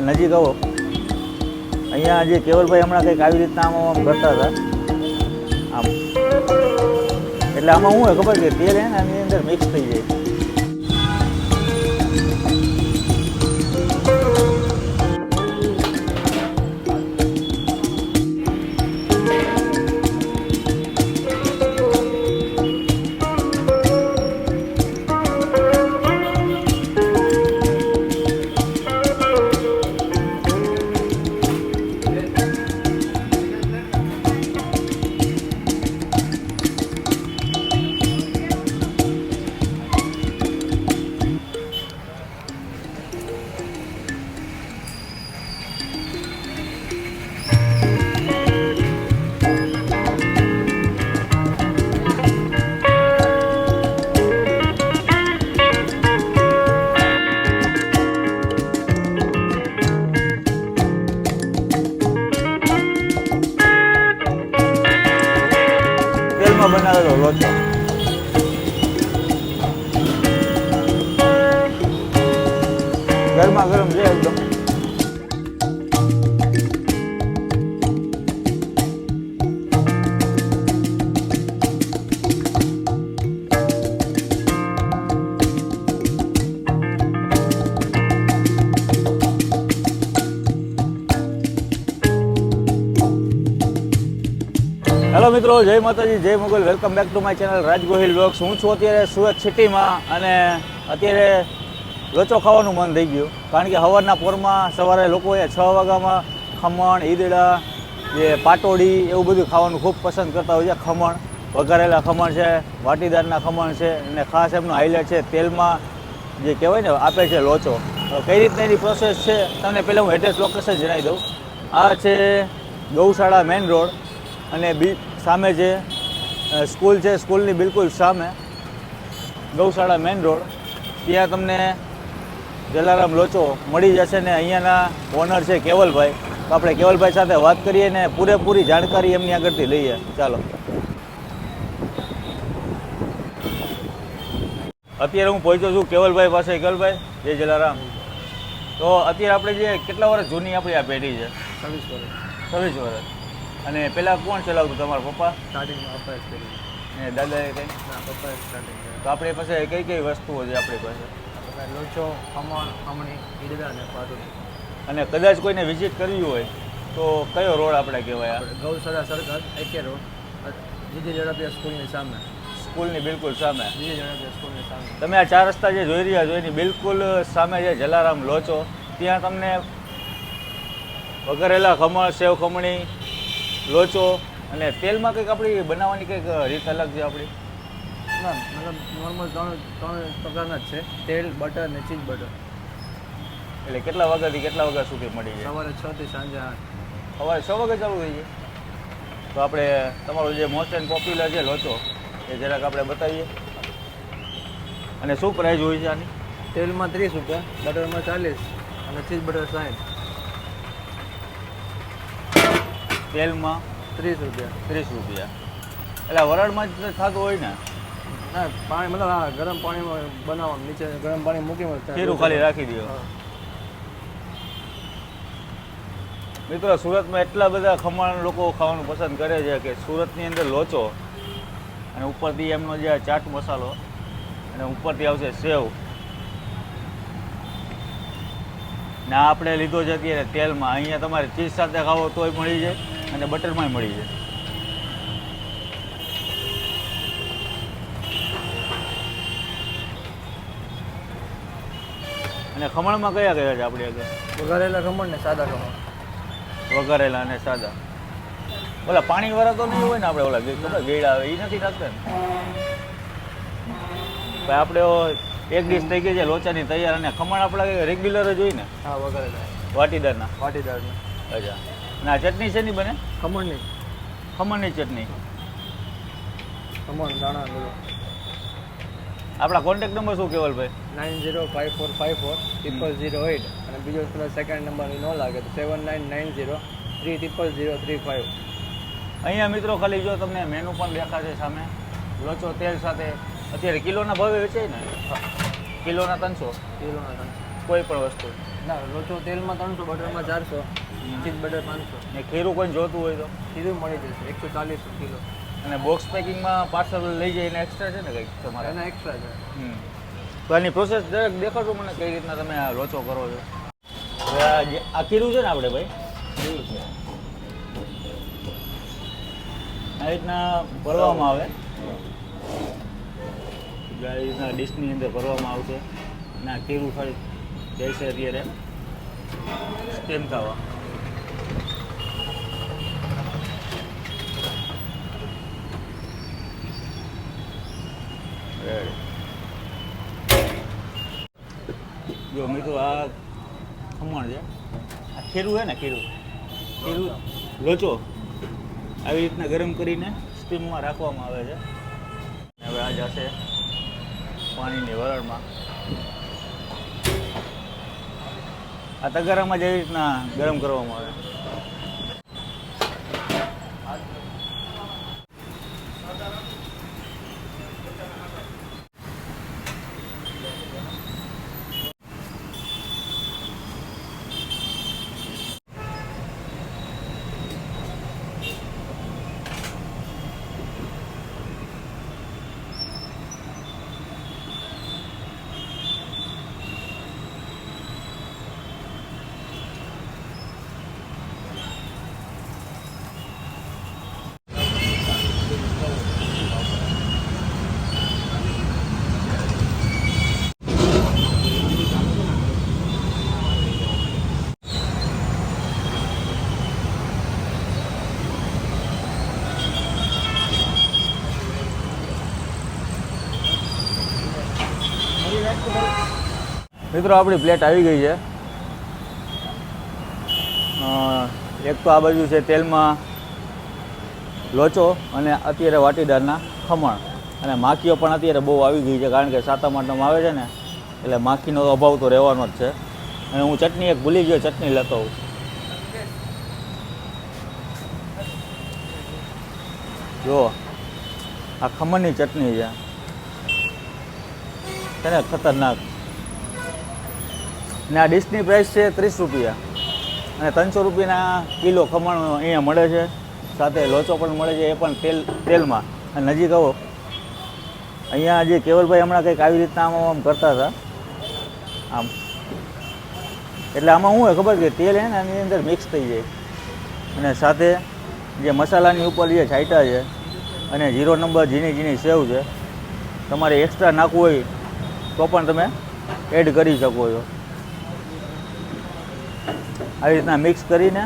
નજીક આવો. અહીંયા જે કેવલભાઈ હમણાં કંઈક આવી રીતના આમ આમ કરતા હતા. આમ. એટલે આમાં શું હોય ખબર છે? તેલ હે ને આની અંદર મિક્સ થઈ જાય. બનાવેલો હેલો મિત્રો, જય માતાજી, જય Mogal. Welcome back to my channel Raj Gohil vlogs હું છું અત્યારે સુરત સિટીમાં અને અત્યારે લોચો ખાવાનું મન થઈ ગયું. કારણ કે સવારના પોરમાં સવારે લોકોએ છ વાગ્યામાં ખમણ, ઈદડા, જે પાટોડી, એવું બધું ખાવાનું ખૂબ પસંદ કરતા હોય છે. ખમણ, વઘારેલા ખમણ છે, વાટીદારના ખમણ છે, અને ખાસ એમનું હાઇલાઇટ છે તેલમાં જે કહેવાય ને, આપે છે લોચો. કઈ રીતના એની પ્રોસેસ છે, તમને પહેલાં હું એડ્રેસ લોકેશન જણાવી દઉં. આ છે ગૌશાળા મેઇન રોડ અને બી સામે જે સ્કૂલ છે સ્કૂલની બિલકુલ સામે ગૌશાળા મેઇન રોડ ત્યાં તમને જલારામ લોચો મળી જશે ને અહીંયાના ઓનર છે કેવલભાઈ. તો આપણે કેવલભાઈ સાથે વાત કરીએ ને પૂરેપૂરી જાણકારી એમની આગળથી લઈએ. ચાલો. અત્યારે હું પહોંચ્યો છું કેવલભાઈ પાસે. કેવલભાઈ જય જલારામ. તો અત્યારે આપણે જે કેટલા વર્ષ જૂની આપણી આ પેઢી છે? છવ્વીસ વર્ષ. છવ્વીસ વર્ષ. અને પહેલાં કોણ ચલાવતું તમારા પપ્પા? સ્ટાર્ટિંગમાં પપ્પાએ જ કરી દાદાએ કંઈ? ના પપ્પાએ સ્ટાર્ટિંગ તો આપણી પાસે કઈ કઈ વસ્તુઓ છે આપણી પાસે? લોચો ખમણ ખમણી ઈડડા અને પાટુડી અને કદાચ કોઈને વિઝિટ કરવી હોય તો કયો રોડ આપણે કહેવાય ગૌશાળા સર્કલ એકે રોડ જીજે ઝડપિયા સ્કૂલની સામે. સ્કૂલની બિલકુલ સામે. જીજી ઝડપિયા સ્કૂલની સામે. તમે આ ચાર રસ્તા જે જોઈ રહ્યા છો એની બિલકુલ સામે જે જલારામ લોચો ત્યાં તમને વઘરેલા ખમણ સેવ ખમણી લોચો અને તેલમાં કંઈક આપણી બનાવવાની કંઈક રીત અલગ છે આપણી? ના મતલબ નોર્મલ ત્રણ ત્રણ પ્રકારના જ છે. તેલ બટર અને ચીઝ બટર એટલે કેટલા વાગ્યાથી કેટલા વાગ્યા સુધી મળી જાય? સવારે છ થી સાંજે આઠ. સવારે છ વાગે ચાલુ થઈ જાય. તો આપણે તમારો જે મોસ્ટ એન્ડ પોપ્યુલર છે લોચો એ જરાક આપણે બતાવીએ. અને શું પ્રાઇસ હોય છે આની? તેલમાં ત્રીસ રૂપિયા બટરમાં ચાલીસ અને ચીઝ બટર સાઠ. તેલમાં ત્રીસ રૂપિયા. ત્રીસ રૂપિયા. એટલે વરાળમાં જ થતું હોય ને? ના પાણી મતલબ હા ગરમ પાણીમાં બનાવવાનું નીચે ગરમ પાણી મૂકી ખીરું ખાલી રાખી દો. મિત્રો સુરતમાં એટલા બધા ખમણ લોકો ખાવાનું પસંદ કરે છે કે સુરતની અંદર લોચો અને ઉપરથી એમનો જે ચાટ મસાલો અને ઉપરથી આવશે સેવ. ના આપણે લીધો છે અત્યારે તેલમાં. અહીંયા તમારે ચીઝ સાથે ખાવો તોય મળી જાય. અને બટરમાંય મળી જાય. અને ખમણમાં કયા કયા છે આપણી આગળ? વઘારેલા ખમણ ને સાદા ખમણ. વઘારેલા અને સાદા. ઓલા પાણી વાળા તો નહીં હોય ને આપણે ઓલા ખબર? ગેડા આવે એ નથી નાખતા ને? આપણે એક ડીશ થઈ ગઈ છે લોચાની તૈયાર અને ખમણ આપણા રેગ્યુલર જ હોય ને? હા વઘારેલા. વાટીદારના. વાટીદારના. અચ્છા. ના ચટણી છે નહીં બને? ખમણની. ખમણની ચટણી. ખમણ દાણા બધું. આપણા કોન્ટેક્ટ નંબર શું કેવલભાઈ? Nine zero five four five four triple zero eight અને બીજો પેલો સેકન્ડ નંબર ન લાગે તો seven nine nine zero three triple zero three five અહીંયા મિત્રો ખાલી જો તમને મેનુ પણ દેખાશે સામે. લોચો તેલ સાથે. અત્યારે કિલોના ભાવે વેચાય ને? કિલોના ત્રણસો. કિલોના ત્રણ કોઈ પણ વસ્તુ. ના લોચો તેલમાં ત્રણસો બટરમાં ચારસો ચીઝ બટર પાંચસો. ને ખીરું કોઈ જોતું હોય તો? ખીરું મળી જશે એકસો ચાલીસ કિલો. અને બોક્સ પેકિંગમાં પાર્સલ લઈ જઈને એક્સ્ટ્રા છે ને કંઈક તમારે? એના એક્સ્ટ્રા છે. તો આની પ્રોસેસ દરેક દેખાડો મને કઈ રીતના તમે આ લોચો કરો છો? આ જે- આ ખીરું છે ને આપણે ભાઈ? ખીરું છે. આ રીતના ભરવામાં આવે. આ રીતના ડીશની અંદર ભરવામાં આવશે. અને આ ખીરું ખાલી જઈશે અત્યારે સ્ટેમ થવા? જો મીઠું આ ખમણ છે. આ ખીરું છે ને, ખીરું? ખીરું? લોચો. આવી રીતના ગરમ કરીને સ્ટીમમાં રાખવામાં આવે છે. હવે આ જશે પાણીની વરાળમાં. આ તગારામાં જ એવી રીતના ગરમ કરવામાં આવે. મિત્રો, આપણી પ્લેટ આવી ગઈ છે. એક તો આ બાજુ છે તેલમાં લોચો અને અત્યારે વાટીદારના ખમણ. અને માખીઓ પણ અત્યારે બહુ આવી ગઈ છે, કારણ કે સાતમ આઠમ આવે છે ને, એટલે માખીનો અભાવ તો રહેવાનો જ છે. અને હું ચટણી એક ભૂલી ગયો, ચટણી લેતો હોઉં જો, આ ખમણની ચટણી છે. તેને ખતરનાક. ને આ ડીશની પ્રાઇસ છે ત્રીસ રૂપિયા. અને ત્રણસો રૂપિયાના કિલો ખમણ અહીંયા મળે છે. સાથે લોચો પણ મળે છે, એ પણ તેલ, તેલમાં. અને નજીક આવો. અહીંયા જે કેવલભાઈ હમણાં કંઈક આવી રીતના આમ આમ કરતા હતા. આમ. એટલે આમાં શું હોય ખબર કે તેલ છે ને આની અંદર મિક્સ થઈ જાય. અને સાથે જે મસાલાની ઉપર જે છાંટા છે, અને જીરો નંબર ઝીણી ઝીણી સેવ છે, તમારે એક્સ્ટ્રા નાખવું હોય તો પણ તમે એડ કરી શકો છો. આવી રીતના મિક્સ કરીને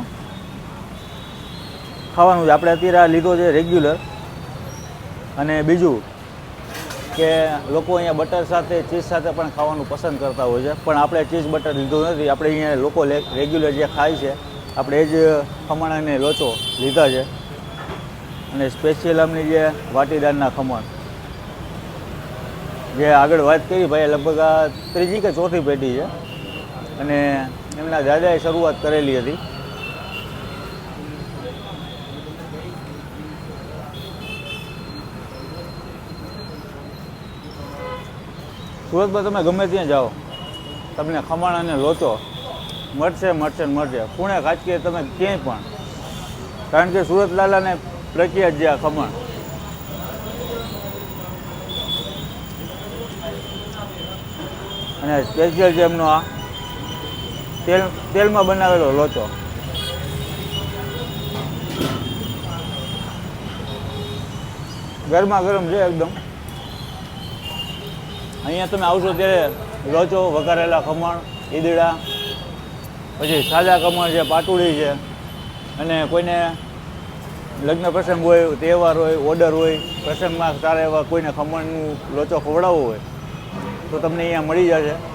ખાવાનું છે આપણે અત્યારે આ લીધો છે રેગ્યુલર અને બીજું કે લોકો અહીંયા બટર સાથે ચીઝ સાથે પણ ખાવાનું પસંદ કરતા હોય છે. પણ આપણે ચીઝ બટર લીધું નથી. આપણે અહીંયા લોકો રેગ્યુલર જે ખાય છે, આપણે એ જ ખમણ અને લોચો લીધા છે. અને સ્પેશિયલ અમની જે વાટીદારના ખમણ. જે આગળ વાત કરી, ભાઈ, લગભગ આ ત્રીજી કે ચોથી પેઢી છે. અને એમના દાદાએ શરૂઆત કરેલી હતી. સુરતમાં તમે ગમે ત્યાં જાઓ, તમને ખમણ અને લોચો મળશે મળશે મળશે. પૂણે કાચકીએ તમે ક્યાંય પણ. કારણ કે સુરત લાલાને પ્રખ્યાત છે આ ખમણ. અને સ્પેશિયલ છે એમનો આ તેલ, તેલમાં બનાવેલો લોચો. ગરમા ગરમ છે એકદમ. અહીંયા તમે આવશો ત્યારે લોચો, વઘારેલા ખમણ, ઈદડા, પછી સાદા ખમણ છે, પાટુડી છે, અને કોઈને લગ્ન પ્રસંગ હોય, તહેવાર હોય, ઓર્ડર હોય, પ્રસંગમાં સારા એવા કોઈને ખમણનું લોચો ખવડાવવો હોય, તો તમને અહીંયા મળી જશે.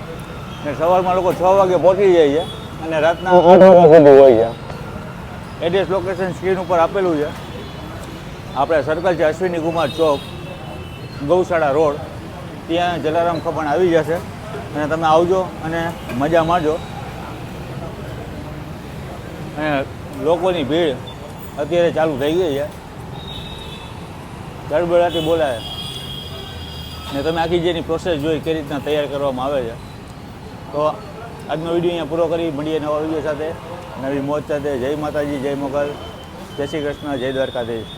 ને સવારમાં લોકો છ વાગે પહોંચી જાય છે અને રાતના આઠ વાગ્યા સુધી હોય છે. એડ્રેસ લોકેશન સ્ક્રીન ઉપર આપેલું છે. આપણે સર્કલ છે અશ્વિની કુમાર ચોક ગૌશાળા રોડ. ત્યાં જલારામ ખપણ આવી જશે અને તમે આવજો અને મજા માણજો અને લોકોની ભીડ અત્યારે ચાલુ થઈ ગઈ છે. ગડબડાટી બોલાય. ને તમે આખી જેની પ્રોસેસ જોઈ કઈ રીતના તૈયાર કરવામાં આવે છે. તો આજનો વીડિયો અહીંયા પૂરો કરી મળીએ નવા વીડિયો સાથે. નવી મોજ સાથે જય માતાજી, જય મોગલ. જય શ્રી કૃષ્ણ, જય દ્વારકાધીશ.